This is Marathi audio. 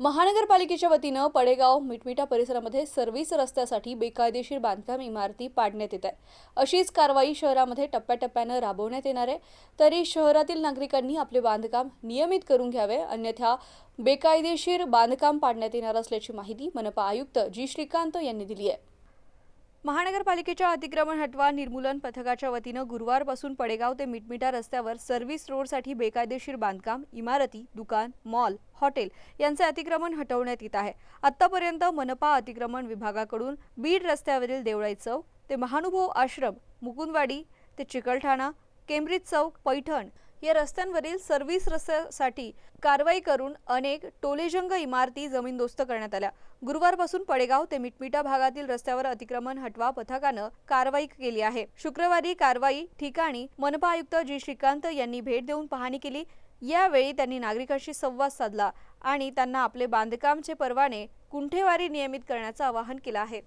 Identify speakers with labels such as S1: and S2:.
S1: महानगरपालिकेच्या वतीनं पडेगाव मिटमिटा परिसरामध्ये सर्व्हिस रस्त्यासाठी बेकायदेशीर बांधकाम इमारती पाडण्यात येत आहे अशीच कारवाई शहरामध्ये टप्प्याटप्प्यानं राबवण्यात येणार आहे. तरी शहरातील नागरिकांनी आपले बांधकाम नियमित करून घ्यावे अन्यथा बेकायदेशीर बांधकाम पाडण्यात येणार असल्याची माहिती मनपा आयुक्त जी. श्रीकांत यांनी दिली आहे. महानगरपालिकेच्या अतिक्रमण हटवा निर्मूलन पथकाच्या वतीनं गुरुवारपासून पडेगाव ते मिटमिटा रस्त्यावर सर्व्हिस रोडसाठी बेकायदेशीर बांधकाम इमारती दुकान मॉल हॉटेल यांचे अतिक्रमण हटवण्यात येत आहे. आतापर्यंत मनपा अतिक्रमण विभागाकडून बीड रस्त्यावरील देवळाई चौक ते महानुभव आश्रम मुकुंदवाडी ते चिकलठाणा केम्ब्रिज चौक पैठण या रस्त्यांवरील सर्व्हिस रस्त्यासाठी कारवाई करून अनेक टोलेजंग इमारती जमीनदोस्त करण्यात आल्या. गुरुवारपासून पडेगाव ते मिटमिटा भागातील रस्त्यावर अतिक्रमण हटवा पथकानं कारवाई केली आहे. शुक्रवारी कारवाई ठिकाणी मनपा आयुक्त जी. श्रीकांत यांनी भेट देऊन पाहणी केली. यावेळी त्यांनी नागरिकांशी संवाद साधला आणि त्यांना आपले बांधकामचे परवाने कुंठेवारी नियमित करण्याचं आवाहन केलं आहे.